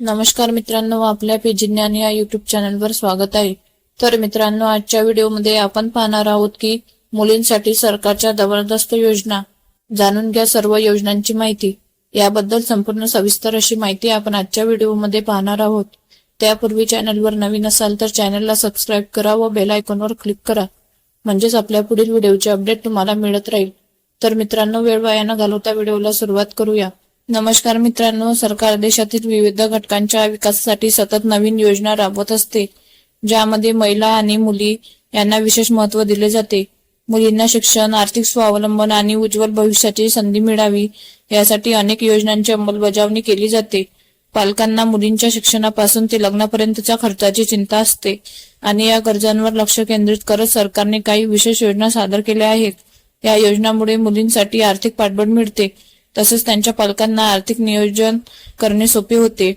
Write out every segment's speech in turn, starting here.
नमस्कार मित्रांनो आपल्या पेजिज्ञान या युट्यूब चॅनलवर स्वागत आहे. तर मित्रांनो आजच्या व्हिडिओमध्ये आपण पाहणार आहोत की मुलींसाठी सरकारच्या जबरदस्त योजना. जाणून घ्या सर्व योजनांची माहिती. याबद्दल संपूर्ण सविस्तर अशी माहिती आपण आजच्या व्हिडिओमध्ये पाहणार आहोत. त्यापूर्वी चॅनलवर नवीन असाल तर चॅनलला सबस्क्राईब करा व बेल आयकॉनवर क्लिक करा. म्हणजेच आपल्या पुढील व्हिडिओचे अपडेट तुम्हाला मिळत राहील. तर मित्रांनो वेळ वाया न घालवता व्हिडिओला सुरुवात करूया. नमस्कार मित्रांनो सरकार देशातील विविध घटकांच्या विकासासाठी सतत नवीन योजना राबवत असते ज्यामध्ये महिला आणि मुली यांना विशेष महत्त्व दिले जाते. मुलींना शिक्षण आर्थिक स्वावलंबन आणि उज्ज्वल भविष्याची संधी मिळावी यासाठी अनेक योजनांची अंमलबजावणी केली जाते. पालकांना मुलींच्या शिक्षणापासून ते लग्नापर्यंतच्या खर्चाची चिंता असते आणि या गरजांवर लक्ष केंद्रित करत सरकारने काही विशेष योजना सादर केल्या आहेत. या योजनांमुळे मुलींसाठी आर्थिक पाठबळ मिळते. तसेच त्यांच्या पालकांना आर्थिक नियोजन करणे सोपे होते.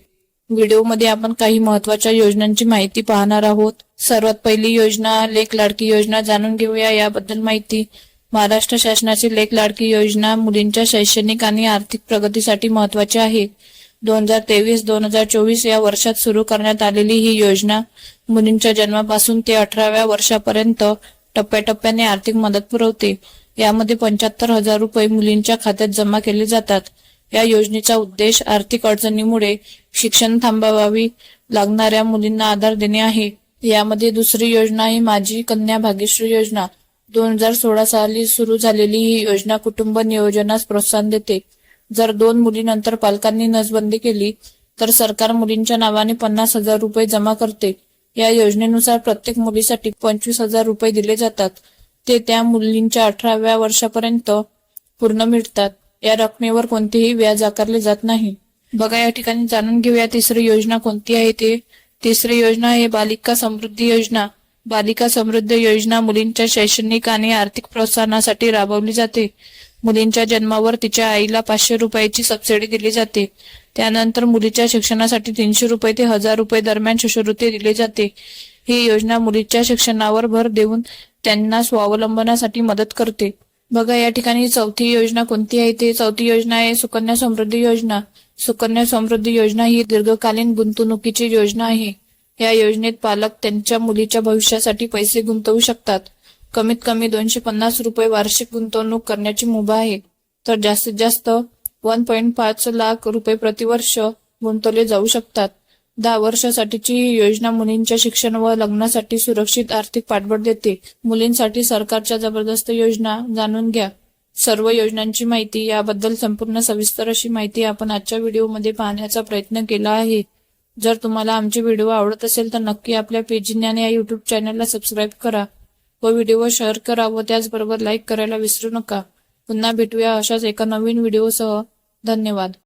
व्हिडिओमध्ये आपण काही महत्त्वाच्या योजनांची माहिती पाहणार आहोत. सर्वात पहिली योजना लेख लाडकी योजना जाणून घेऊया. याबद्दल माहिती महाराष्ट्र शासनाची लेख लाडकी योजना मुलींच्या शैक्षणिक आणि आर्थिक प्रगतीसाठी महत्वाची आहे. दोन हजार तेवीस दोन हजार चोवीस या वर्षात सुरू करण्यात आलेली ही योजना मुलींच्या जन्मापासून ते अठराव्या वर्षापर्यंत टप्प्याटप्प्याने आर्थिक मदत पुरवते. यामध्ये पंच्याहत्तर हजार रुपये मुलींच्या खात्यात जमा केले जातात. या योजनेचा उद्देश आर्थिक अडचणीमुळे शिक्षण थांबवावी लागणाऱ्या मुलींना आधार देणे आहे. यामध्ये दुसरी योजना ही माझी कन्या भाग्यश्री योजना. दोन हजार सोळा साली सुरू झालेली ही योजना कुटुंब नियोजनास प्रोत्साहन देते. जर दोन मुलीनंतर पालकांनी नसबंदी केली तर सरकार मुलींच्या नावाने पन्नास हजार रुपये जमा करते. या योजनेनुसार प्रत्येक मुलीसाठी पंचवीस हजार रुपये दिले जातात. ते त्या मुलींच्या अठराव्या वर्षापर्यंत पूर्ण मिळतात. या रकमेवर कोणतेही व्याज आकारले जात नाही. बघा या ठिकाणी जाणून घेऊया तिसरी योजना कोणती आहे ते. तिसरी योजना आहे बालिका समृद्धी योजना. बालिका समृद्ध योजना मुलींच्या शैक्षणिक आणि आर्थिक प्रोत्साहनासाठी राबवली जाते. मुलींच्या जन्मावर तिच्या आईला पाचशे रुपयाची सबसिडी दिली जाते. त्यानंतर मुलीच्या शिक्षणासाठी तीनशे रुपये ते हजार रुपये दरम्यान शिष्यवृत्ती दिली जाते. ही योजना मुलीच्या शिक्षणावर भर देऊन त्यांना स्वावलंबनासाठी मदत करते. बघा या ठिकाणी चौथी योजना कोणती आहे? ते चौथी योजना आहे सुकन्या समृद्धी योजना. सुकन्या समृद्धी योजना ही दीर्घकालीन गुंतवणुकीची योजना आहे. या योजनेत पालक त्यांच्या मुलीच्या भविष्यासाठी पैसे गुंतवू शकतात. कमीत कमी दोनशे पन्नास रुपये वार्षिक गुंतवणूक करण्याची मुभा आहे. तर जास्तीत जास्त वन पॉईंट पाच लाख रुपये प्रतिवर्ष गुंतवले जाऊ शकतात. दहा वर्षासाठीची ही योजना मुलींच्या शिक्षण व लग्नासाठी सुरक्षित आर्थिक पाठबळ देते. मुलींसाठी सरकारच्या जबरदस्त योजना जाणून घ्या. सर्व योजनांची माहिती याबद्दल संपूर्ण सविस्तर अशी माहिती आपण आजच्या व्हिडिओमध्ये पाहण्याचा प्रयत्न केला आहे. जर तुम्हाला आमचे व्हिडिओ आवडत असेल तर नक्की आपल्या पेजीने या युट्यूब चॅनलला सबस्क्राईब करा. व व्हिडिओ शेअर करा व त्याचबरोबर लाईक करायला विसरू नका. पुन्हा भेटूया अशाच एका नवीन व्हिडिओसह. धन्यवाद.